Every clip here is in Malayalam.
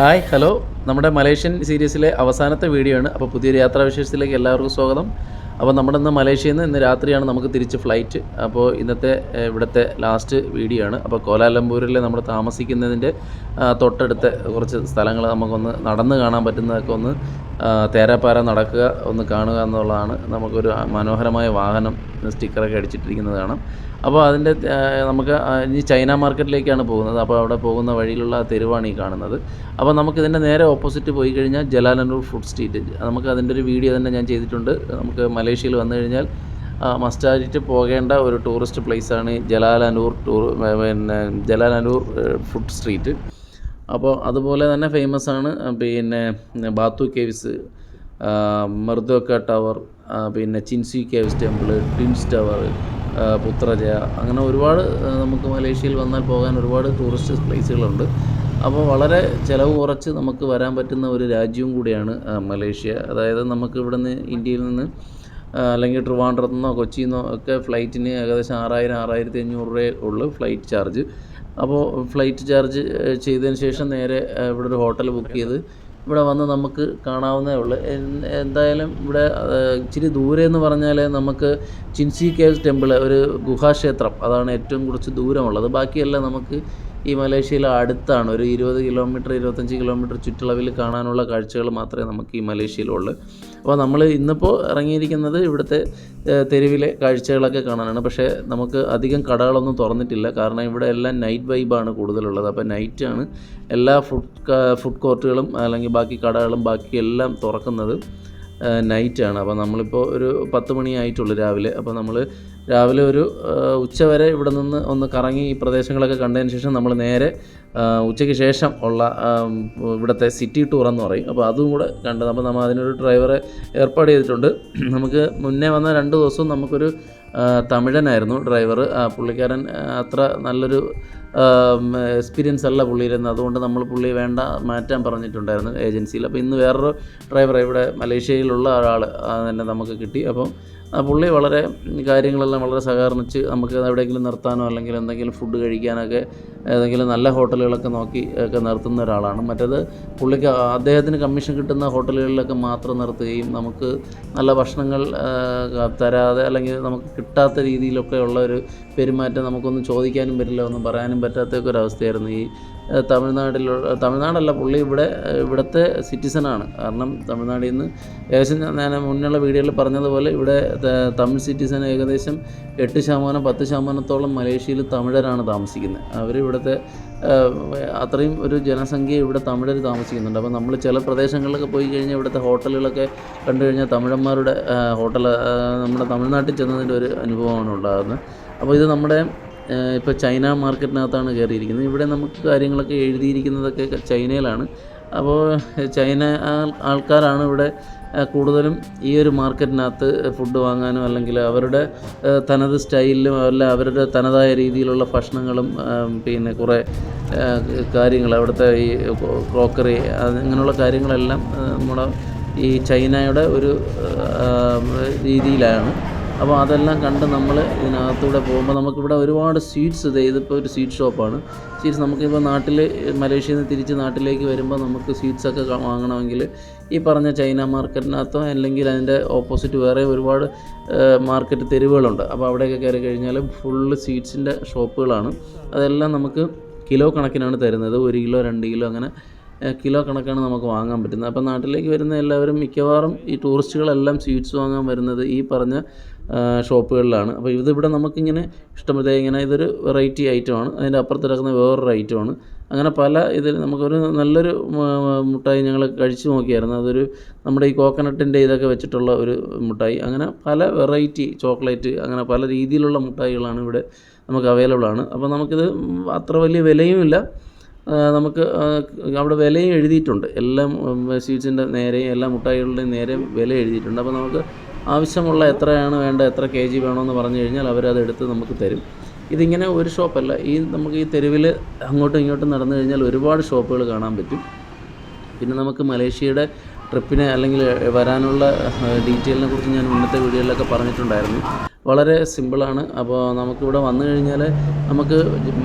ഹായ് ഹലോ നമ്മുടെ മലേഷ്യൻ സീരീസിലെ അവസാനത്തെ വീഡിയോ ആണ്. അപ്പോൾ പുതിയൊരു യാത്രാവിശേഷത്തിലേക്ക് എല്ലാവർക്കും സ്വാഗതം. അപ്പോൾ നമ്മുടെ ഇന്ന് മലേഷ്യയിൽ നിന്ന് ഇന്ന് രാത്രിയാണ് നമുക്ക് തിരിച്ച് ഫ്ലൈറ്റ് അപ്പോൾ ഇന്നത്തെ ഇവിടുത്തെ ലാസ്റ്റ് വീഡിയോ ആണ്. അപ്പോൾ കോലാലംപൂരിൽ നമ്മൾ താമസിക്കുന്നതിന്റെ തൊട്ടടുത്ത കുറച്ച് സ്ഥലങ്ങൾ നമുക്കൊന്ന് നടന്ന് കാണാൻ പറ്റുന്നതൊക്കെ ഒന്ന് തേരാപ്പാര നടക്കുക ഒന്ന് കാണുക എന്നുള്ളതാണ്. നമുക്കൊരു മനോഹരമായ വാഹനം സ്റ്റിക്കറൊക്കെ അടിച്ചിട്ടിരിക്കുന്നത് കാണാം. അപ്പോൾ അതിന്റെ നമുക്ക് ഇനി ചൈന മാർക്കറ്റിലേക്കാണ് പോകുന്നത്. അപ്പോൾ അവിടെ പോകുന്ന വഴിയിലുള്ള ആ തെരുവാണ് ഈ കാണുന്നത്. അപ്പോൾ നമുക്കിതിന്റെ നേരെ ഓപ്പോസിറ്റ് പോയി കഴിഞ്ഞാൽ ജലാലന്നൂർ ഫുഡ് സ്ട്രീറ്റ്. നമുക്ക് അതിന്റെ ഒരു വീഡിയോ തന്നെ ഞാൻ ചെയ്തിട്ടുണ്ട്. നമുക്ക് മലേഷ്യയിൽ വന്നു കഴിഞ്ഞാൽ മസ്റ്റായിട്ട് പോകേണ്ട ഒരു ടൂറിസ്റ്റ് പ്ലേസാണ് ജലാലൂർ ടൂർ പിന്നെ ജലാലൂർ ഫുഡ് സ്ട്രീറ്റ്. അപ്പോൾ അതുപോലെ തന്നെ ഫേമസ് ആണ് പിന്നെ ബാത്തു കേവ്സ് മെർദോക്ക ടവർ പിന്നെ Chin Swee caves temple twins tower Putrajaya. അങ്ങനെ ഒരുപാട് നമുക്ക് മലേഷ്യയിൽ വന്നാൽ പോകാൻ ഒരുപാട് ടൂറിസ്റ്റ് പ്ലേസുകളുണ്ട് അപ്പോൾ വളരെ ചിലവ് കുറച്ച് നമുക്ക് വരാൻ പറ്റുന്ന ഒരു രാജ്യവും കൂടിയാണ് മലേഷ്യ. അതായത് നമുക്ക് ഇവിടുന്ന് ഇന്ത്യയിൽ നിന്ന് അല്ലെങ്കിൽ ട്രിവാൻഡ്രത്തു നിന്നോ കൊച്ചിയിൽ നിന്നോ ഒക്കെ ഫ്ലൈറ്റിന് ഏകദേശം ആറായിരം ആറായിരത്തി അഞ്ഞൂറ് രൂപയേ ഉള്ളൂ ഫ്ലൈറ്റ് ചാർജ്. അപ്പോൾ ഫ്ലൈറ്റ് ചാർജ് ചെയ്തതിന് ശേഷം നേരെ ഇവിടെ ഒരു ഹോട്ടൽ ബുക്ക് ചെയ്ത് ഇവിടെ വന്ന് നമുക്ക് കാണാവുന്നേ ഉള്ളൂ. എന്തായാലും ഇവിടെ ഇച്ചിരി ദൂരെ എന്ന് പറഞ്ഞാൽ നമുക്ക് ചിൻസി കേവ്സ് ടെമ്പിൾ ഒരു ഗുഹാക്ഷേത്രം അതാണ് ഏറ്റവും കുറച്ച് ദൂരമുള്ളത്. ബാക്കിയെല്ലാം നമുക്ക് ഈ മലേഷ്യയിൽ അടുത്താണ്. ഒരു ഇരുപത് കിലോമീറ്റർ ഇരുപത്തഞ്ച് കിലോമീറ്റർ ചുറ്റളവിൽ കാണാനുള്ള കാഴ്ചകൾ മാത്രമേ നമുക്ക് ഈ മലേഷ്യയിലുള്ളൂ. അപ്പോൾ നമ്മൾ ഇന്നിപ്പോൾ ഇറങ്ങിയിരിക്കുന്നത് ഇവിടുത്തെ തെരുവിലെ കാഴ്ചകളൊക്കെ കാണാനാണ്. പക്ഷേ നമുക്ക് അധികം കടകളൊന്നും തുറന്നിട്ടില്ല. കാരണം ഇവിടെ എല്ലാം നൈറ്റ് വൈബാണ് കൂടുതലുള്ളത്. അപ്പോൾ നൈറ്റാണ് എല്ലാ ഫുഡ് ഫുഡ് കോർട്ടുകളും അല്ലെങ്കിൽ ബാക്കി കടകളും ബാക്കി എല്ലാം തുറക്കുന്നത്. നൈറ്റാണ് അപ്പോൾ നമ്മളിപ്പോൾ ഒരു പത്ത് മണിയായിട്ടുള്ളൂ രാവിലെ. അപ്പോൾ നമ്മൾ രാവിലെ ഒരു ഉച്ചവരെ ഉച്ച വരെ ഇവിടെ നിന്ന് ഒന്ന് കറങ്ങി ഈ പ്രദേശങ്ങളൊക്കെ കണ്ടതിന് ശേഷം നമ്മൾ നേരെ ഉച്ചയ്ക്ക് ശേഷം ഉള്ള ഇവിടുത്തെ സിറ്റി ടൂർ എന്ന് പറയും. അപ്പോൾ അതും കൂടെ കണ്ടത് അപ്പോൾ നമ്മൾ അതിനൊരു ഡ്രൈവറെ ഏർപ്പാട് ചെയ്തിട്ടുണ്ട്. നമുക്ക് മുന്നേ വന്ന രണ്ട് ദിവസവും നമുക്കൊരു തമിഴനായിരുന്നു ഡ്രൈവർ പുള്ളിക്കാരൻ അത്ര നല്ലൊരു എക്സ്പീരിയൻസ് അല്ല പുള്ളിയിരുന്ന് അതുകൊണ്ട് നമ്മൾ പുള്ളി വേണ്ട മാറ്റാൻ പറഞ്ഞിട്ടുണ്ടായിരുന്നു ഏജൻസിയിൽ അപ്പോൾ ഇന്ന് വേറൊരു ഡ്രൈവർ ഇവിടെ മലേഷ്യയിലുള്ള ഒരാൾ തന്നെ നമുക്ക് കിട്ടി. അപ്പം പുള്ളി വളരെ കാര്യങ്ങളെല്ലാം വളരെ സഹകരിച്ച് നമുക്ക് എവിടെയെങ്കിലും നിർത്താനോ അല്ലെങ്കിൽ എന്തെങ്കിലും ഫുഡ് കഴിക്കാനൊക്കെ ഏതെങ്കിലും നല്ല ഹോട്ടലുകളൊക്കെ നോക്കി ഒക്കെ നിർത്തുന്ന ഒരാളാണ്. മറ്റേത് പുള്ളിക്ക് അദ്ദേഹത്തിന് കമ്മീഷൻ കിട്ടുന്ന ഹോട്ടലുകളിലൊക്കെ മാത്രം നിർത്തുകയും നമുക്ക് നല്ല ഭക്ഷണങ്ങൾ തരാതെ അല്ലെങ്കിൽ നമുക്ക് കിട്ടാത്ത രീതിയിലൊക്കെ ഉള്ള ഒരു പെരുമാറ്റം നമുക്കൊന്നും ചോദിക്കാനും പറ്റില്ല ഒന്നും പറയാനും പറ്റാത്തൊക്കെ ഒരു അവസ്ഥയായിരുന്നു ഈ തമിഴ്നാട്ടിലുള്ള തമിഴ്നാടല്ല പുള്ളി ഇവിടെ ഇവിടുത്തെ സിറ്റിസണാണ്. കാരണം തമിഴ്നാട്ടിൽ നിന്ന് ഏകദേശം ഞാൻ- മുന്നുള്ള വീഡിയോയിൽ പറഞ്ഞതുപോലെ ഇവിടെ തമിഴ് സിറ്റിസൺ ഏകദേശം എട്ട് ശതമാനം പത്ത് ശതമാനത്തോളം മലേഷ്യയിൽ തമിഴരാണ് താമസിക്കുന്നത്. അവർ ഇവിടുത്തെ അത്രയും ഒരു ജനസംഖ്യ ഇവിടെ തമിഴർ താമസിക്കുന്നുണ്ട്. അപ്പോൾ നമ്മൾ ചില പ്രദേശങ്ങളിലൊക്കെ പോയി കഴിഞ്ഞാൽ ഇവിടുത്തെ ഹോട്ടലുകളൊക്കെ കണ്ടു കഴിഞ്ഞാൽ തമിഴന്മാരുടെ ഹോട്ടൽ നമ്മുടെ തമിഴ്നാട്ടിൽ ചെന്നതിന്റെ ഒരു അനുഭവമാണ് ഉണ്ടാകുന്നത്. അപ്പോൾ ഇത് നമ്മുടെ ഇപ്പോൾ ചൈന മാർക്കറ്റിനകത്താണ് കയറിയിരിക്കുന്നത്. ഇവിടെ നമുക്ക് കാര്യങ്ങളൊക്കെ എഴുതിയിരിക്കുന്നതൊക്കെ ചൈനയിലാണ്. അപ്പോൾ ചൈന ആൾക്കാരാണ് ഇവിടെ കൂടുതലും ഈ ഒരു മാർക്കറ്റിനകത്ത് ഫുഡ് വാങ്ങാനും അല്ലെങ്കിൽ അവരുടെ തനത് സ്റ്റൈലിലും അല്ല അവരുടെ തനതായ രീതിയിലുള്ള ഭക്ഷണങ്ങളും പിന്നെ കുറേ കാര്യങ്ങൾ അവിടുത്തെ ഈ ക്രോക്കറി അങ്ങനെയുള്ള കാര്യങ്ങളെല്ലാം നമ്മുടെ ഈ ചൈനയുടെ ഒരു രീതിയിലാണ്. അപ്പോൾ അതെല്ലാം കണ്ട് നമ്മൾ ഇതിനകത്തൂടെ പോകുമ്പോൾ നമുക്കിവിടെ ഒരുപാട് സ്വീറ്റ്സ് ഇത് ഇതിപ്പോൾ ഒരു സ്വീറ്റ് ഷോപ്പാണ് സ്വീറ്റ്സ് നമുക്കിപ്പോൾ നാട്ടിൽ മലേഷ്യയിൽ നിന്ന് തിരിച്ച് നാട്ടിലേക്ക് വരുമ്പോൾ നമുക്ക് സ്വീറ്റ്സൊക്കെ വാങ്ങണമെങ്കിൽ ഈ പറഞ്ഞ ചൈന മാർക്കറ്റിനകത്തോ അല്ലെങ്കിൽ അതിന്റെ ഓപ്പോസിറ്റ് വേറെ ഒരുപാട് മാർക്കറ്റ് തെരുവുകളുണ്ട്. അപ്പോൾ അവിടെയൊക്കെ കയറി കഴിഞ്ഞാൽ ഫുള്ള് സ്വീറ്റ്സിന്റെ ഷോപ്പുകളാണ് അതെല്ലാം നമുക്ക് കിലോ കണക്കിനാണ് തരുന്നത്. ഒരു കിലോ രണ്ട് കിലോ അങ്ങനെ കിലോ കണക്കാണ് നമുക്ക് വാങ്ങാൻ പറ്റുന്നത്. അപ്പോൾ നാട്ടിലേക്ക് വരുന്ന എല്ലാവരും മിക്കവാറും ഈ ടൂറിസ്റ്റുകളെല്ലാം സ്വീറ്റ്സ് വാങ്ങാൻ വരുന്നത് ഈ പറഞ്ഞ ഷോപ്പുകളിലാണ്. അപ്പോൾ ഇതിവിടെ നമുക്കിങ്ങനെ ഇഷ്ടപ്പെട്ട ഇങ്ങനെ ഇതൊരു വെറൈറ്റി ഐറ്റമാണ് അതിന്റെ അപ്പുറത്ത് കിടക്കുന്ന വേറൊരു ഐറ്റമാണ് അങ്ങനെ പല ഇതിൽ നമുക്കൊരു നല്ലൊരു മിഠായി ഞങ്ങൾ കഴിച്ചു നോക്കിയായിരുന്നു. അതൊരു നമ്മുടെ ഈ കോക്കനട്ടിന്റെ ഇതൊക്കെ വെച്ചിട്ടുള്ള ഒരു മുട്ടായി. അങ്ങനെ പല വെറൈറ്റി ചോക്ലേറ്റ് അങ്ങനെ പല രീതിയിലുള്ള മുട്ടായികളാണ് ഇവിടെ നമുക്ക് അവൈലബിൾ ആണ്. അപ്പോൾ നമുക്കിത് അത്ര വലിയ വിലയുമില്ല നമുക്ക് അവിടെ വിലയും എഴുതിയിട്ടുണ്ട്. എല്ലാം സ്വീറ്റ്സിന്റെ നേരെയും എല്ലാ മുട്ടായികളുടെയും നേരെയും വില എഴുതിയിട്ടുണ്ട്. അപ്പോൾ നമുക്ക് ആവശ്യമുള്ള എത്രയാണ് വേണ്ട എത്ര കെ ജി വേണമെന്ന് പറഞ്ഞു കഴിഞ്ഞാൽ അവരത് എടുത്ത് നമുക്ക് തരും. ഇതിങ്ങനെ ഒരു ഷോപ്പല്ല. ഈ നമുക്ക് ഈ തെരുവിൽ അങ്ങോട്ടും ഇങ്ങോട്ടും നടന്നു കഴിഞ്ഞാൽ ഒരുപാട് ഷോപ്പുകൾ കാണാൻ പറ്റും. പിന്നെ നമുക്ക് മലേഷ്യയുടെ ട്രിപ്പിനെ അല്ലെങ്കിൽ വരാനുള്ള ഡീറ്റെയിലിനെ കുറിച്ച് ഞാൻ മുന്നത്തെ വീഡിയോയിലൊക്കെ പറഞ്ഞിട്ടുണ്ടായിരുന്നു. വളരെ സിമ്പിളാണ് അപ്പോൾ നമുക്കിവിടെ വന്നു കഴിഞ്ഞാൽ നമുക്ക്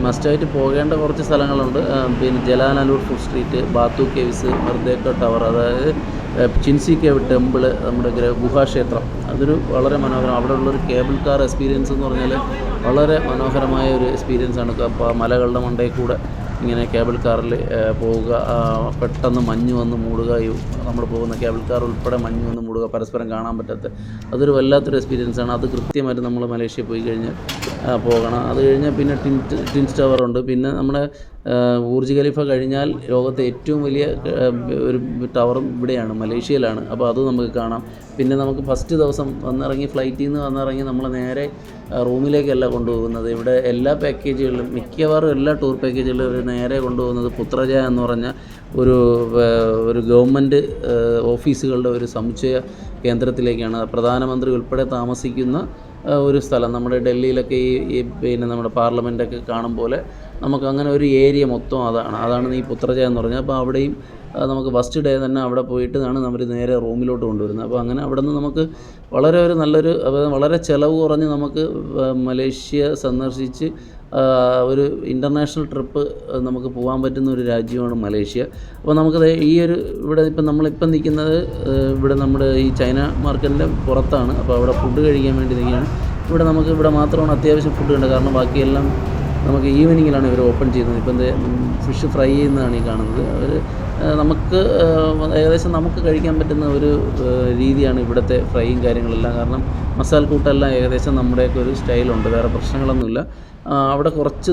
മസ്റ്റായിട്ട് പോകേണ്ട കുറച്ച് സ്ഥലങ്ങളുണ്ട്. പിന്നെ Jalan Alor food street Batu caves Merdeka tower അതായത് ചിൻസി കേവ് ടെമ്പിൾ നമ്മുടെ ഗ്രഹ ഗുഹാക്ഷേത്രം. അതൊരു വളരെ മനോഹരം അവിടെ ഉള്ളൊരു കേബിൾ കാർ എക്സ്പീരിയൻസ് എന്ന് പറഞ്ഞാൽ വളരെ മനോഹരമായ ഒരു എക്സ്പീരിയൻസ് ആണ്. അപ്പോൾ മലകളുടെ മണ്ടയിൽ കൂടെ ഇങ്ങനെ കേബിൾ കാറിൽ പോവുക പെട്ടെന്ന് മഞ്ഞ് വന്ന് മൂടുക നമ്മൾ പോകുന്ന കേബിൾ കാർ ഉൾപ്പെടെ മഞ്ഞ് വന്ന് മൂടുക പരസ്പരം കാണാൻ പറ്റാത്ത. അതൊരു വല്ലാത്തൊരു എക്സ്പീരിയൻസ് ആണ്. അത് കൃത്യമായിട്ട് നമ്മൾ മലേഷ്യയിൽ പോയി കഴിഞ്ഞാൽ പോകണം. അത് കഴിഞ്ഞാൽ പിന്നെ ടിൻ ടിൻസ് ടവർ ഉണ്ട്. പിന്നെ നമ്മുടെ ബൂർജ് ഖലീഫ കഴിഞ്ഞാൽ ലോകത്തെ ഏറ്റവും വലിയ ഒരു ടവറും ഇവിടെയാണ് മലേഷ്യയിലാണ്. അപ്പോൾ അത് നമുക്ക് കാണാം. പിന്നെ നമുക്ക് ഫസ്റ്റ് ദിവസം വന്നിറങ്ങി ഫ്ലൈറ്റിൽ നിന്ന് വന്നിറങ്ങി നമ്മൾ നേരെ റൂമിലേക്കല്ല കൊണ്ടുപോകുന്നത്. ഇവിടെ എല്ലാ പാക്കേജുകളിലും മിക്കവാറും എല്ലാ ടൂർ പാക്കേജുകളിലും ഒരു നേരെ കൊണ്ടുപോകുന്നത് പുത്രജ എന്ന് പറഞ്ഞ ഒരു ഒരു ഗവൺമെന്റ് ഓഫീസുകളുടെ ഒരു സമുച്ചയ കേന്ദ്രത്തിലേക്കാണ് പ്രധാനമന്ത്രി ഉൾപ്പെടെ താമസിക്കുന്ന ഒരു സ്ഥലം. നമ്മുടെ ഡൽഹിയിലൊക്കെ ഈ പിന്നെ നമ്മുടെ പാർലമെന്റൊക്കെ കാണും പോലെ നമുക്ക് അങ്ങനെ ഒരു ഏരിയ മൊത്തം അതാണ്. അതാണ് ഈ പുത്രജ എന്ന് പറഞ്ഞാൽ അപ്പോൾ അവിടെയും നമുക്ക് ഫസ്റ്റ് ഡേ തന്നെ അവിടെ പോയിട്ടാണ് നമ്മൾ നേരെ റൂമിലോട്ട് കൊണ്ടുവരുന്നത്. അപ്പോൾ അങ്ങനെ അവിടെ നിന്ന് നമുക്ക് വളരെ ഒരു നല്ലൊരു വളരെ ചിലവ് കുറഞ്ഞ് നമുക്ക് മലേഷ്യ സന്ദർശിച്ച് ഒരു ഇന്റർനാഷണൽ ട്രിപ്പ് നമുക്ക് പോകാൻ പറ്റുന്ന ഒരു രാജ്യമാണ് മലേഷ്യ. അപ്പോൾ നമുക്ക് ഈ ഒരു ഇവിടെ ഇപ്പം നമ്മളിപ്പം നിൽക്കുന്നത് ഇവിടെ നമ്മുടെ ഈ ചൈന മാർക്കറ്റിന്റെ പുറത്താണ്. അപ്പോൾ അവിടെ ഫുഡ് കഴിക്കാൻ വേണ്ടി നിൽക്കുകയാണ്. ഇവിടെ നമുക്ക് ഇവിടെ മാത്രമാണ് അത്യാവശ്യം ഫുഡ് ഉണ്ട് കാരണം ബാക്കിയെല്ലാം നമുക്ക് ഈവനിങ്ങിലാണ് ഇവർ ഓപ്പൺ ചെയ്യുന്നത്. ഇപ്പം ഫിഷ് ഫ്രൈ ചെയ്യുന്നതാണ് ഈ കാണുന്നത്. അവർ നമുക്ക് ഏകദേശം നമുക്ക് കഴിക്കാൻ പറ്റുന്ന ഒരു രീതിയാണ് ഇവിടുത്തെ ഫ്രൈയും കാര്യങ്ങളെല്ലാം. കാരണം മസാല കൂട്ടെല്ലാം ഏകദേശം നമ്മുടെയൊക്കെ ഒരു സ്റ്റൈലുണ്ട്. വേറെ പ്രശ്നങ്ങളൊന്നുമില്ല. അവിടെ കുറച്ച്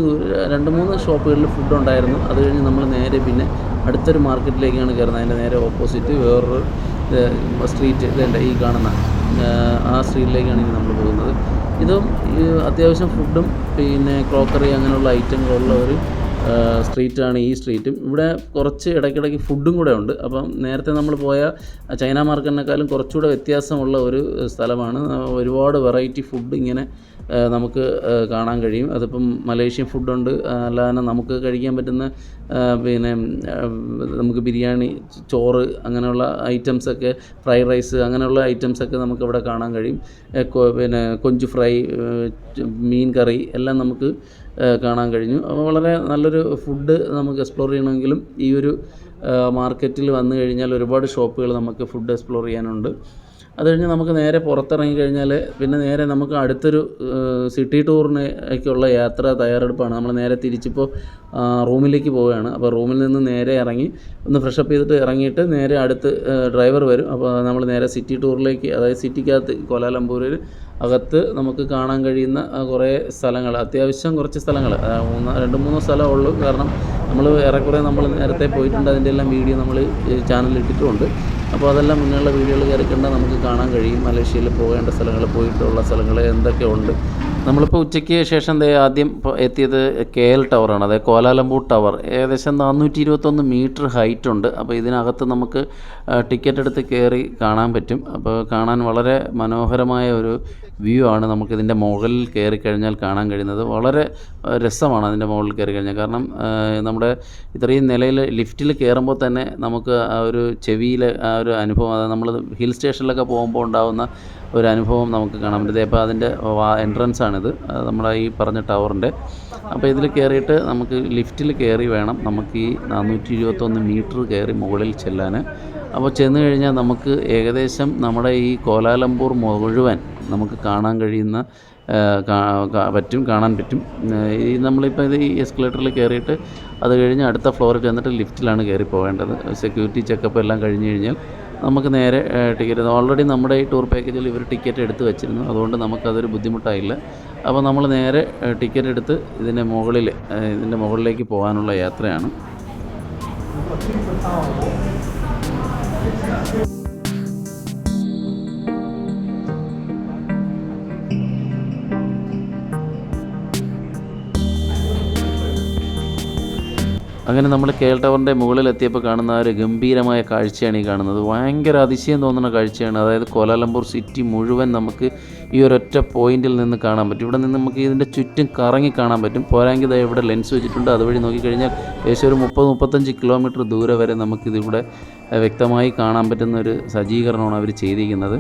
രണ്ട് മൂന്ന് ഷോപ്പുകളിൽ ഫുഡ് ഉണ്ടായിരുന്നു. അത് കഴിഞ്ഞ് നമ്മൾ നേരെ പിന്നെ അടുത്തൊരു മാർക്കറ്റിലേക്കാണ് കയറുന്നത്. അതിന്റെ നേരെ ഓപ്പോസിറ്റ് വേറൊരു സ്ട്രീറ്റ് ഇതേണ്ട ഈ കാണുന്ന ആ സ്ട്രീറ്റിലേക്കാണ് ഇനി നമ്മൾ പോകുന്നത്. ഇതും അത്യാവശ്യം ഫുഡും പിന്നെ ക്രോക്കറി അങ്ങനെയുള്ള ഐറ്റങ്ങളുള്ള ഒരു സ്ട്രീറ്റാണ് ഈ സ്ട്രീറ്റും ഇവിടെ കുറച്ച് ഇടയ്ക്കിടയ്ക്ക് ഫുഡും കൂടെ ഉണ്ട്. അപ്പം നേരത്തെ നമ്മൾ പോയ ചൈന മാർക്കറ്റിനേക്കാളും കുറച്ചുകൂടെ വ്യത്യാസമുള്ള ഒരു സ്ഥലമാണ്. ഒരുപാട് വെറൈറ്റി ഫുഡ് ഇങ്ങനെ നമുക്ക് കാണാൻ കഴിയും. അതിപ്പം മലേഷ്യൻ ഫുഡുണ്ട്. അല്ലാതെ നമുക്ക് കഴിക്കാൻ പറ്റുന്ന പിന്നെ നമുക്ക് ബിരിയാണി ചോറ് അങ്ങനെയുള്ള ഐറ്റംസൊക്കെ ഫ്രൈഡ് റൈസ് അങ്ങനെയുള്ള ഐറ്റംസൊക്കെ നമുക്ക് ഇവിടെ കാണാൻ കഴിയും. പിന്നെ കൊഞ്ച് ഫ്രൈ മീൻ കറി എല്ലാം നമുക്ക് കാണാൻ കഴിഞ്ഞു. അപ്പോൾ വളരെ നല്ലൊരു ഫുഡ് നമുക്ക് എക്സ്പ്ലോർ ചെയ്യണമെങ്കിലും ഈ ഒരു മാർക്കറ്റിൽ വന്നു കഴിഞ്ഞാൽ ഒരുപാട് ഷോപ്പുകൾ നമുക്ക് ഫുഡ് എക്സ്പ്ലോർ ചെയ്യാനുണ്ട്. അത് കഴിഞ്ഞ് നമുക്ക് നേരെ പുറത്തിറങ്ങി കഴിഞ്ഞാൽ പിന്നെ നേരെ നമുക്ക് അടുത്തൊരു സിറ്റി സിറ്റി ടൂറിനേക്കുള്ള യാത്ര തയ്യാറെടുപ്പാണ്. നമ്മൾ നേരെ തിരിച്ചിപ്പോൾ റൂമിലേക്ക് പോവുകയാണ്. അപ്പോൾ റൂമിൽ നിന്ന് നേരെ ഇറങ്ങി ഒന്ന് ഫ്രഷപ്പ് ചെയ്തിട്ട് ഇറങ്ങിയിട്ട് നേരെ അടുത്ത് ഡ്രൈവർ വരും. അപ്പോൾ നമ്മൾ നേരെ സിറ്റി ടൂറിലേക്ക് അതായത് സിറ്റിക്കകത്ത് കോലാലംപൂരിൽ അകത്ത് നമുക്ക് കാണാൻ കഴിയുന്ന കുറേ സ്ഥലങ്ങൾ അത്യാവശ്യം കുറച്ച് സ്ഥലങ്ങൾ മൂന്ന് രണ്ട് മൂന്ന് സ്ഥലമേ ഉള്ളൂ. കാരണം നമ്മൾ ഏറെക്കുറെ നമ്മൾ നേരത്തെ പോയിട്ടുണ്ട്. അതിന്റെ എല്ലാം വീഡിയോ നമ്മൾ ചാനലിൽ ഇട്ടിട്ടുമുണ്ട്. അപ്പോൾ അതെല്ലാം മുന്നേയുള്ള വീഡിയോകൾ കയറി നമുക്ക് കാണാൻ കഴിയും. മലേഷ്യയിൽ പോകേണ്ട സ്ഥലങ്ങൾ പോയിട്ടുള്ള സ്ഥലങ്ങൾ എന്തൊക്കെ ഉണ്ട്? നമ്മളിപ്പോൾ ഉച്ചയ്ക്ക് ശേഷം ദേ ആദ്യം എത്തിയത് കെ എൽ ടവറാണ്. അതായത് കോലാലംപൂർ ടവർ. ഏകദേശം നാനൂറ്റി ഇരുപത്തൊന്ന് മീറ്റർ ഹൈറ്റ് ഉണ്ട്. അപ്പോൾ ഇതിനകത്ത് നമുക്ക് ടിക്കറ്റ് എടുത്ത് കയറി കാണാൻ പറ്റും. അപ്പോൾ കാണാൻ വളരെ മനോഹരമായ ഒരു വ്യൂ ആണ് നമുക്കിതിന്റെ മുകളിൽ കയറി കഴിഞ്ഞാൽ കാണാൻ കഴിയുന്നത്. വളരെ രസമാണ് അതിന്റെ മുകളിൽ കയറി കഴിഞ്ഞാൽ. കാരണം നമ്മുടെ ഇത്രയും നിലയിൽ ലിഫ്റ്റിൽ കയറുമ്പോൾ തന്നെ നമുക്ക് ആ ഒരു ചെവിയിലെ ആ ഒരു അനുഭവം അതായത് നമ്മൾ ഹിൽ സ്റ്റേഷനിലൊക്കെ പോകുമ്പോൾ ഉണ്ടാകുന്ന ഒരു അനുഭവം നമുക്ക് കാണാൻ പറ്റും. അപ്പോൾ അതിന്റെ എൻട്രൻസ് ആണിത് നമ്മുടെ ഈ പറഞ്ഞ ടവറിന്റെ. അപ്പോൾ ഇതിൽ കയറിയിട്ട് നമുക്ക് ലിഫ്റ്റിൽ കയറി വേണം. നമുക്ക് ഈ നാനൂറ്റി ഇരുപത്തൊന്ന് മീറ്റർ കയറി മുകളിൽ ചെല്ലാൻ അപ്പോൾ ചെന്ന് കഴിഞ്ഞാൽ നമുക്ക് ഏകദേശം നമ്മുടെ ഈ കോലാലംപൂർ മുഴുവൻ നമുക്ക് കാണാൻ കഴിയുന്ന പറ്റും കാണാൻ പറ്റും. ഈ നമ്മളിപ്പോൾ ഇത് ഈ എസ്കലേറ്ററിൽ കയറിയിട്ട് അത് കഴിഞ്ഞ് അടുത്ത ഫ്ലോറിൽ ചെന്നിട്ട് ലിഫ്റ്റിലാണ് കയറി പോകേണ്ടത് സെക്യൂരിറ്റി ചെക്കപ്പ് എല്ലാം കഴിഞ്ഞ് കഴിഞ്ഞാൽ നമുക്ക് നേരെ ടിക്കറ്റ് ഓൾറെഡി നമ്മുടെ ഈ ടൂർ പാക്കേജിൽ ഇവർ ടിക്കറ്റ് എടുത്ത് വെച്ചിരുന്നു. അതുകൊണ്ട് നമുക്കതൊരു ബുദ്ധിമുട്ടായില്ല. അപ്പോൾ നമ്മൾ നേരെ ടിക്കറ്റ് എടുത്ത് ഇതിന്റെ മുകളിൽ ഇതിന്റെ മുകളിലേക്ക് പോകാനുള്ള യാത്രയാണ്. അങ്ങനെ നമ്മൾ കേൾ ടവറിന്റെ മുകളിലെത്തിയപ്പോൾ കാണുന്ന ആ ഒരു ഗംഭീരമായ കാഴ്ചയാണ് ഈ കാണുന്നത്. ഭയങ്കര അതിശയം തോന്നുന്ന കാഴ്ചയാണ്. അതായത് കോലാലംപൂർ സിറ്റി മുഴുവൻ നമുക്ക് ഈ ഒരൊറ്റ പോയിന്റിൽ നിന്ന് കാണാൻ പറ്റും. ഇവിടെ നിന്ന് നമുക്ക് ഇതിന്റെ ചുറ്റും കറങ്ങി കാണാൻ പറ്റും. പോരാങ്കിൽ ദാ ഇവിടെ ലെൻസ് വെച്ചിട്ടുണ്ട്? അതുവഴി നോക്കിക്കഴിഞ്ഞാൽ ഏകദേശം ഒരു മുപ്പത് മുപ്പത്തഞ്ച് കിലോമീറ്റർ ദൂരെ വരെ നമുക്കിതിവിടെ വ്യക്തമായി കാണാൻ പറ്റുന്ന ഒരു സജ്ജീകരണമാണ് അവർ ചെയ്തിരിക്കുന്നത്.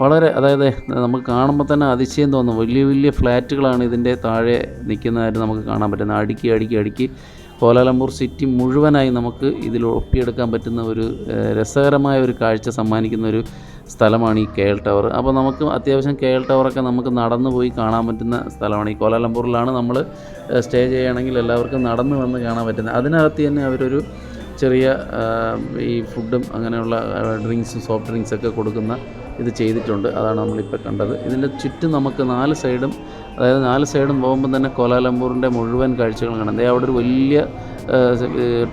വളരെ അതായത് നമുക്ക് കാണുമ്പോൾ തന്നെ അതിശയം തോന്നും. വലിയ വലിയ ഫ്ലാറ്റുകളാണ് ഇതിന്റെ താഴെ നിൽക്കുന്നതായിട്ട് നമുക്ക് കാണാൻ പറ്റുന്നത്. അടുക്കി അടുക്കി അടുക്കി. കോലാലംപൂർ സിറ്റി മുഴുവനായി നമുക്ക് ഇതിൽ ഒപ്പിയെടുക്കാൻ പറ്റുന്ന ഒരു രസകരമായ ഒരു കാഴ്ച സമ്മാനിക്കുന്ന ഒരു സ്ഥലമാണ് ഈ കെ എൽ ടവർ. അപ്പോൾ നമുക്ക് അത്യാവശ്യം കെ എൽ ടവറൊക്കെ നമുക്ക് നടന്നു പോയി കാണാൻ പറ്റുന്ന സ്ഥലമാണ്. ഈ കോലാലംപൂരിലാണ് നമ്മൾ സ്റ്റേ ചെയ്യുകയാണെങ്കിൽ എല്ലാവർക്കും നടന്നു വന്ന് കാണാൻ പറ്റുന്നത്. അതിനകത്ത് തന്നെ അവരൊരു ചെറിയ ഈ ഫുഡും അങ്ങനെയുള്ള ഡ്രിങ്ക്സും സോഫ്റ്റ് ഡ്രിങ്ക്സൊക്കെ കൊടുക്കുന്ന ഇത് ചെയ്തിട്ടുണ്ട്. അതാണ് നമ്മളിപ്പോൾ കണ്ടത്. ഇതിന്റെ ചുറ്റും നമുക്ക് നാല് സൈഡും അതായത് നാല് സൈഡും പോകുമ്പോൾ തന്നെ കോലാലംപൂറിന്റെ മുഴുവൻ കാഴ്ചകൾ കാണാം. അതായത് അവിടെ ഒരു വലിയ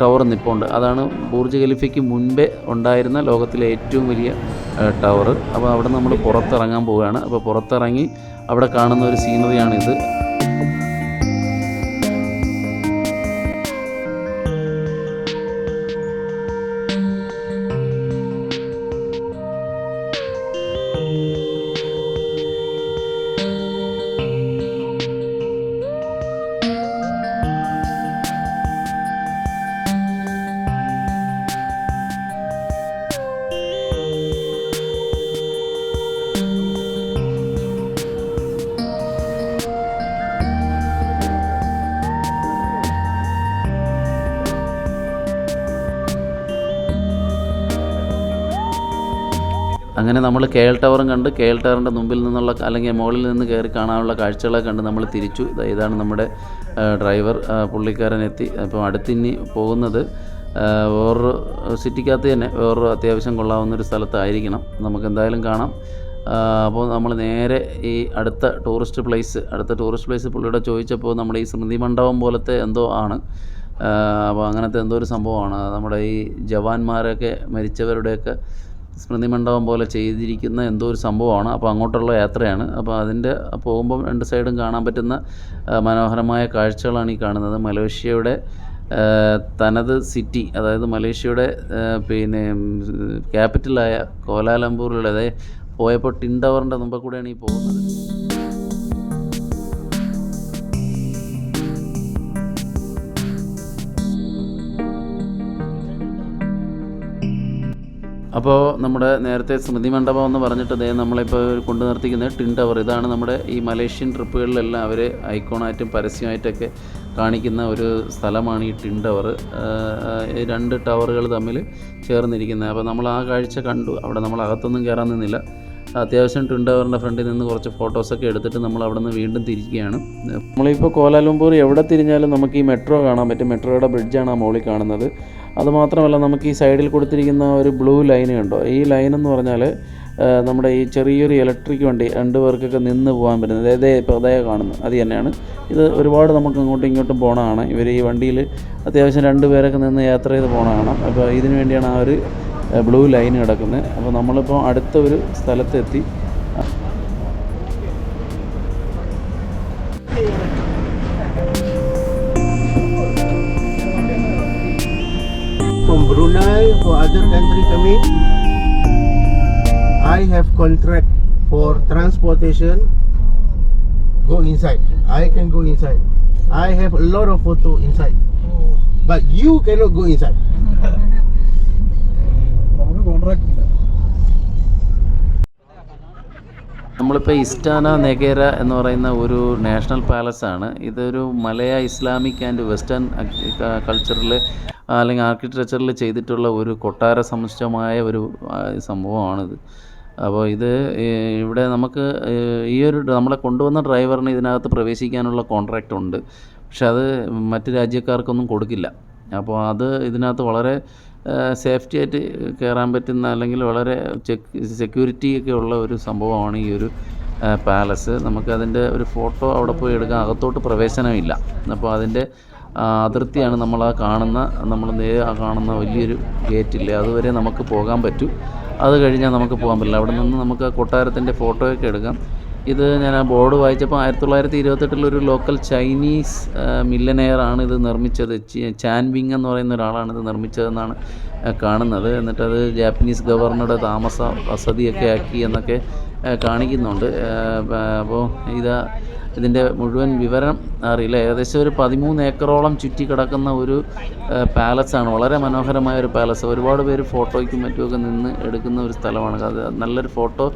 ടവർ നിൽപ്പുണ്ട് അതാണ് ബൂർജ് ഖലീഫയ്ക്ക് മുൻപേ ഉണ്ടായിരുന്ന ലോകത്തിലെ ഏറ്റവും വലിയ ടവർ. അപ്പോൾ അവിടെ നമ്മൾ പുറത്തിറങ്ങാൻ പോവുകയാണ്. അപ്പോൾ പുറത്തിറങ്ങി അവിടെ കാണുന്ന ഒരു സീനറിയാണിത്. അങ്ങനെ നമ്മൾ കെ എൽ ടവറും കണ്ട് കെ എൽ ടവറിന്റെ മുമ്പിൽ നിന്നുള്ള അല്ലെങ്കിൽ മുകളിൽ നിന്ന് കയറി കാണാനുള്ള കാഴ്ചകളെ കണ്ട് നമ്മൾ തിരിച്ചു. ഇതാണ് നമ്മുടെ ഡ്രൈവർ പുള്ളിക്കാരൻ എത്തി. അപ്പോൾ അടുത്തിനി പോകുന്നത് വേറൊരു സിറ്റിക്കകത്ത് തന്നെ വേറൊരു അത്യാവശ്യം കൊള്ളാവുന്നൊരു സ്ഥലത്തായിരിക്കണം. നമുക്ക് എന്തായാലും കാണാം. അപ്പോൾ നമ്മൾ നേരെ ഈ അടുത്ത ടൂറിസ്റ്റ് പ്ലേസ് അടുത്ത ടൂറിസ്റ്റ് പ്ലേസ് പുള്ളിയുടെ ചോദിച്ചപ്പോൾ നമ്മുടെ ഈ സ്മൃതി മണ്ഡപം പോലത്തെ എന്തോ ആണ്. അപ്പോൾ അങ്ങനത്തെ എന്തോ ഒരു സംഭവമാണ്. നമ്മുടെ ഈ ജവാന്മാരൊക്കെ മരിച്ചവരുടെയൊക്കെ സ്മൃതി മണ്ഡപം പോലെ ചെയ്തിരിക്കുന്ന എന്തോ ഒരു സംഭവമാണ്. അപ്പോൾ അങ്ങോട്ടുള്ള യാത്രയാണ്. അപ്പോൾ അതിന്റെ പോകുമ്പം രണ്ട് സൈഡും കാണാൻ പറ്റുന്ന മനോഹരമായ കാഴ്ചകളാണ് ഈ കാണുന്നത്. മലേഷ്യയുടെ തനത് സിറ്റി അതായത് മലേഷ്യയുടെ പിന്നെ ക്യാപിറ്റലായ കോലാലംപൂരിലുള്ള അതായത് പോയപ്പോൾ ടിൻ ടവറിന്റെ മുമ്പിൽ കൂടെയാണ് ഈ പോകുന്നത്. അപ്പോൾ നമ്മുടെ നേരത്തെ സ്മൃതി മണ്ഡപം എന്ന് പറഞ്ഞിട്ട് ദേ നമ്മളിപ്പോൾ കൊണ്ടു നിർത്തിക്കുന്ന ടിൻ ടവർ. ഇതാണ് നമ്മുടെ ഈ മലേഷ്യൻ ട്രിപ്പുകളിലെല്ലാം അവർ ഐക്കോണായിട്ടും പരസ്യമായിട്ടൊക്കെ കാണിക്കുന്ന ഒരു സ്ഥലമാണ് ഈ ടിൻ ടവർ. രണ്ട് ടവറുകൾ തമ്മിൽ ചേർന്നിരിക്കുന്നത്. അപ്പോൾ നമ്മൾ ആ കാഴ്ച കണ്ടു. അവിടെ നമ്മൾ അകത്തൊന്നും കയറാൻ നിന്നില്ല. അത്യാവശ്യം ടിൻ ടവറിന്റെ ഫ്രണ്ടിൽ നിന്ന് കുറച്ച് ഫോട്ടോസൊക്കെ എടുത്തിട്ട് നമ്മൾ അവിടെ നിന്ന് വീണ്ടും തിരിക്കുകയാണ്. നമ്മളിപ്പോൾ കോലാലംപൂർ എവിടെ തിരിഞ്ഞാലും നമുക്ക് ഈ മെട്രോ കാണാൻ പറ്റും. മെട്രോയുടെ ബ്രിഡ്ജാണ് ആ മുകളിൽ കാണുന്നത്. അതുമാത്രമല്ല നമുക്ക് ഈ സൈഡിൽ കൊടുത്തിരിക്കുന്ന ഒരു ബ്ലൂ ലൈൻ കണ്ടോ? ഈ ലൈൻ എന്ന് പറഞ്ഞാൽ നമ്മുടെ ഈ ചെറിയൊരു ഇലക്ട്രിക് വണ്ടി രണ്ട് പേർക്കൊക്കെ നിന്ന് പോകാൻ പറ്റുന്നത്. അതായത് ഇപ്പോൾ അതേ കാണുന്നു. അത് തന്നെയാണ്. ഇത് ഒരുപാട് നമുക്ക് അങ്ങോട്ടും ഇങ്ങോട്ടും പോകണതാണ് ഇവർ ഈ വണ്ടിയിൽ അത്യാവശ്യം രണ്ട് പേരൊക്കെ നിന്ന് യാത്ര ചെയ്ത് പോകണതാണ് അപ്പോൾ ഇതിനു വേണ്ടിയാണ് ആ ഒരു ബ്ലൂ ലൈൻ കിടക്കുന്നത്. അപ്പോൾ നമ്മളിപ്പോൾ അടുത്ത ഒരു സ്ഥലത്തെത്തി. Contract for transportation. Go inside. I can go inside. I have a lot of photo inside. But you cannot go inside. നമ്മളിപ്പോൾ ഇസ്റ്റാന നെഗേര എന്ന് പറയുന്ന ഒരു നാഷണൽ പാലസ് ആണ് ഇതൊരു മലയ ഇസ്ലാമിക് ആൻഡ് വെസ്റ്റേൺ കൾച്ചറിൽ അല്ലെങ്കിൽ ആർക്കിടെക്ചറിൽ ചെയ്തിട്ടുള്ള ഒരു കൊട്ടാര സമുച്ചയമായ ഒരു സംഭവമാണിത് അപ്പോൾ ഇത് ഇവിടെ നമുക്ക് ഈ ഒരു നമ്മളെ കൊണ്ടുവന്ന ഡ്രൈവറിന് ഇതിനകത്ത് പ്രവേശിക്കാനുള്ള കോൺട്രാക്റ്റ് ഉണ്ട്. പക്ഷെ അത് മറ്റ് രാജ്യക്കാർക്കൊന്നും കൊടുക്കില്ല. അപ്പോൾ അത് ഇതിനകത്ത് വളരെ സേഫ്റ്റി ആയിട്ട് കയറാൻ പറ്റുന്ന അല്ലെങ്കിൽ വളരെ സെക്യൂരിറ്റി ഒക്കെ ഉള്ള ഒരു സംഭവമാണ് ഈ ഒരു പാലസ് നമുക്കതിന്റെ ഒരു ഫോട്ടോ അവിടെ പോയി എടുക്കാൻ അകത്തോട്ട് പ്രവേശനമില്ല. അപ്പോൾ അതിന്റെ അതിർത്തിയാണ് നമ്മൾ ആ കാണുന്ന നമ്മൾ നേരെ ആ കാണുന്ന വലിയൊരു ഗേറ്റില്ലേ അതുവരെ നമുക്ക് പോകാൻ പറ്റും. അത് കഴിഞ്ഞാൽ നമുക്ക് പോകാൻ പറ്റില്ല. അവിടെ നിന്ന് നമുക്ക് ആ കൊട്ടാരത്തിന്റെ ഫോട്ടോയൊക്കെ എടുക്കാം. ഇത് ഞാൻ ആ ബോർഡ് വായിച്ചപ്പോൾ ആയിരത്തി തൊള്ളായിരത്തി ഇരുപത്തെട്ടിലൊരു ലോക്കൽ ചൈനീസ് മില്ലനെയറാണ് ഇത് നിർമ്മിച്ചത്. ചാൻവിങ് ചാൻ വിങ് എന്ന് പറയുന്ന ഒരാളാണ് ഇത് നിർമ്മിച്ചതെന്നാണ് കാണുന്നത്. എന്നിട്ടത് ജാപ്പനീസ് ഗവർണറുടെ താമസ വസതിയൊക്കെ ആക്കി എന്നൊക്കെ കാണിക്കുന്നുണ്ട്. അപ്പോൾ ഇതാ ഇതിന്റെ മുഴുവൻ വിവരം അറിയില്ല. ഏകദേശം ഒരു പതിമൂന്ന് ഏക്കറോളം ചുറ്റി കിടക്കുന്ന ഒരു പാലസാണ് വളരെ മനോഹരമായ ഒരു പാലസ് ഒരുപാട് പേര് ഫോട്ടോയ്ക്കും മറ്റുമൊക്കെ നിന്ന് എടുക്കുന്ന ഒരു സ്ഥലമാണ്. അത് നല്ലൊരു ഫോട്ടോ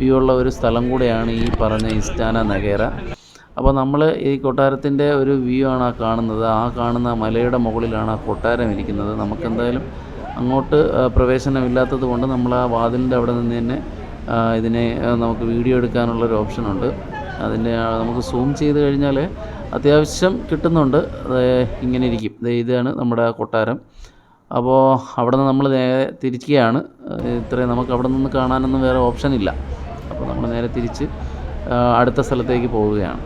വ്യൂ ഉള്ള ഒരു സ്ഥലം കൂടെയാണ് ഈ പറഞ്ഞ ഇസ്റ്റാന നഗേര അപ്പോൾ നമ്മൾ ഈ കൊട്ടാരത്തിന്റെ ഒരു വ്യൂ ആണ് ആ കാണുന്നത്. ആ കാണുന്ന മലയുടെ മുകളിലാണ് ആ കൊട്ടാരം ഇരിക്കുന്നത്. നമുക്കെന്തായാലും അങ്ങോട്ട് പ്രവേശനമില്ലാത്തത് കൊണ്ട് നമ്മൾ ആ വാതിലിന്റെ അവിടെ നിന്ന് തന്നെ ഇതിനെ നമുക്ക് വീഡിയോ എടുക്കാനുള്ളൊരു ഓപ്ഷനുണ്ട് അതിന്റെ നമുക്ക് സൂം ചെയ്ത് കഴിഞ്ഞാൽ അത്യാവശ്യം കിട്ടുന്നുണ്ട്. ഇങ്ങനെ ഇരിക്കും. ഇതാണ് നമ്മുടെ കൊട്ടാരം. അപ്പോൾ അവിടെ നിന്ന് നമ്മൾ നേരെ തിരിക്കുകയാണ്. ഇത്രയും നമുക്ക് അവിടെ നിന്ന് കാണാനൊന്നും വേറെ ഓപ്ഷൻ ഇല്ല. അപ്പോൾ നമ്മൾ നേരെ തിരിച്ച് അടുത്ത സ്ഥലത്തേക്ക് പോവുകയാണ്.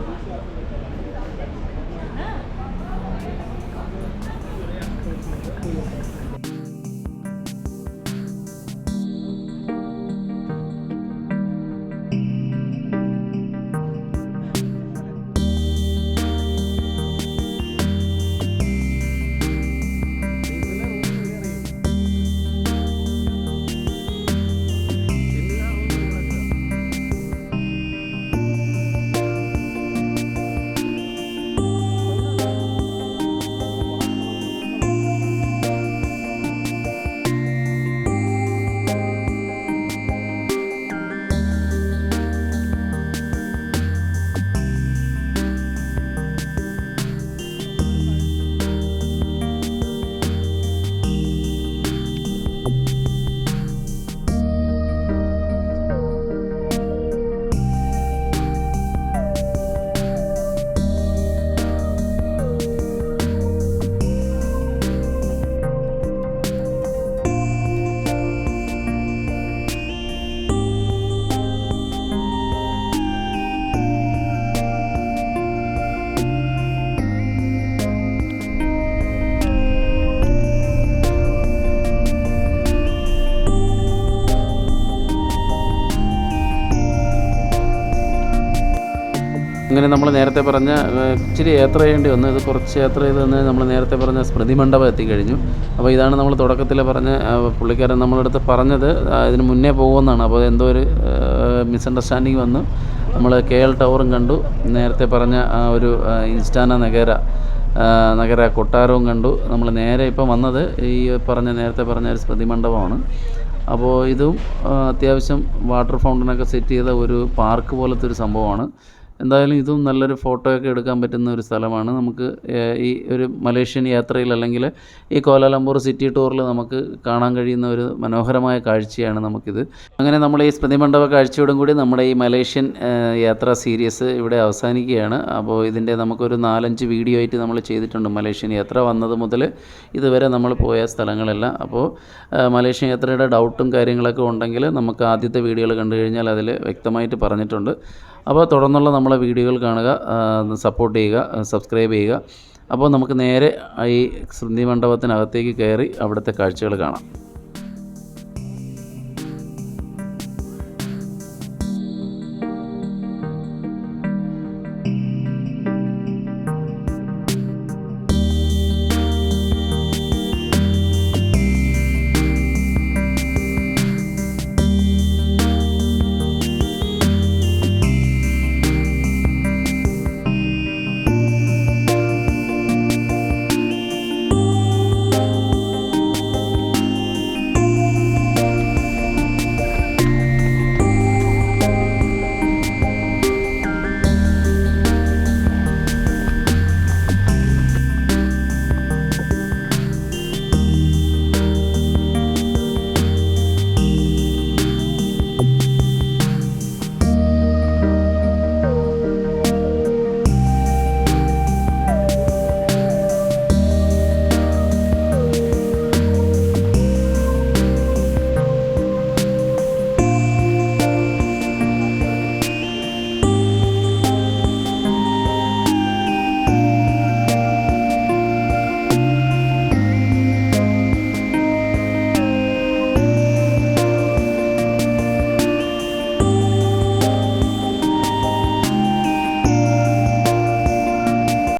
അങ്ങനെ നമ്മൾ നേരത്തെ പറഞ്ഞ ഇച്ചിരി യാത്ര ചെയ്യേണ്ടി വന്നു ഇത് കുറച്ച് യാത്ര ചെയ്ത് വന്ന് നമ്മൾ നേരത്തെ പറഞ്ഞ സ്മൃതി മണ്ഡപം എത്തിക്കഴിഞ്ഞു. അപ്പോൾ ഇതാണ് നമ്മൾ തുടക്കത്തിൽ പറഞ്ഞ പുള്ളിക്കാരൻ നമ്മളടുത്ത് പറഞ്ഞത് ഇതിന് മുന്നേ പോകുമെന്നാണ്. അപ്പോൾ എന്തോ ഒരു മിസ്അണ്ടർസ്റ്റാൻഡിങ് വന്നു. നമ്മൾ കെ എൽ ടവറും കണ്ടു. നേരത്തെ പറഞ്ഞ ആ ഒരു ഇൻസ്റ്റാന നഗര നഗര കൊട്ടാരവും കണ്ടു. നമ്മൾ നേരെ ഇപ്പം വന്നത് ഈ പറഞ്ഞ നേരത്തെ പറഞ്ഞ ഒരു സ്മൃതി മണ്ഡപമാണ് അപ്പോൾ ഇതും അത്യാവശ്യം വാട്ടർ ഫൗണ്ടനൊക്കെ സെറ്റ് ചെയ്ത ഒരു പാർക്ക് പോലത്തെ ഒരു സംഭവമാണ്. എന്തായാലും ഇതും നല്ലൊരു ഫോട്ടോയൊക്കെ എടുക്കാൻ പറ്റുന്ന ഒരു സ്ഥലമാണ്. നമുക്ക് ഈ ഒരു മലേഷ്യൻ യാത്രയിൽ അല്ലെങ്കിൽ ഈ കോലാലംപൂർ സിറ്റി ടൂറിൽ നമുക്ക് കാണാൻ കഴിയുന്ന ഒരു മനോഹരമായ കാഴ്ചയാണ് നമുക്കിത്. അങ്ങനെ നമ്മൾ ഈ സ്മൃതി മണ്ഡപ കാഴ്ചയോടും കൂടി നമ്മുടെ ഈ മലേഷ്യൻ യാത്രാ സീരീസ് ഇവിടെ അവസാനിക്കുകയാണ്. അപ്പോൾ ഇതിന്റെ നമുക്കൊരു നാലഞ്ച് വീഡിയോ ആയിട്ട് നമ്മൾ ചെയ്തിട്ടുണ്ട് മലേഷ്യൻ യാത്ര. വന്നത് മുതൽ ഇതുവരെ നമ്മൾ പോയ സ്ഥലങ്ങളെല്ലാം. അപ്പോൾ മലേഷ്യൻ യാത്രയുടെ ഡൗട്ടും കാര്യങ്ങളൊക്കെ ഉണ്ടെങ്കിൽ നമുക്ക് ആദ്യത്തെ വീഡിയോകൾ കണ്ടു കഴിഞ്ഞാൽ അതിൽ വ്യക്തമായിട്ട് പറഞ്ഞിട്ടുണ്ട്. അപ്പോൾ തുടർന്നുള്ള നമ്മളെ വീഡിയോകൾ കാണുക സപ്പോർട്ട് ചെയ്യുക സബ്സ്ക്രൈബ് ചെയ്യുക. അപ്പോൾ നമുക്ക് നേരെ ഈ സ്മൃതി മണ്ഡപത്തിനകത്തേക്ക് കയറി അവിടുത്തെ കാഴ്ചകൾ കാണാം.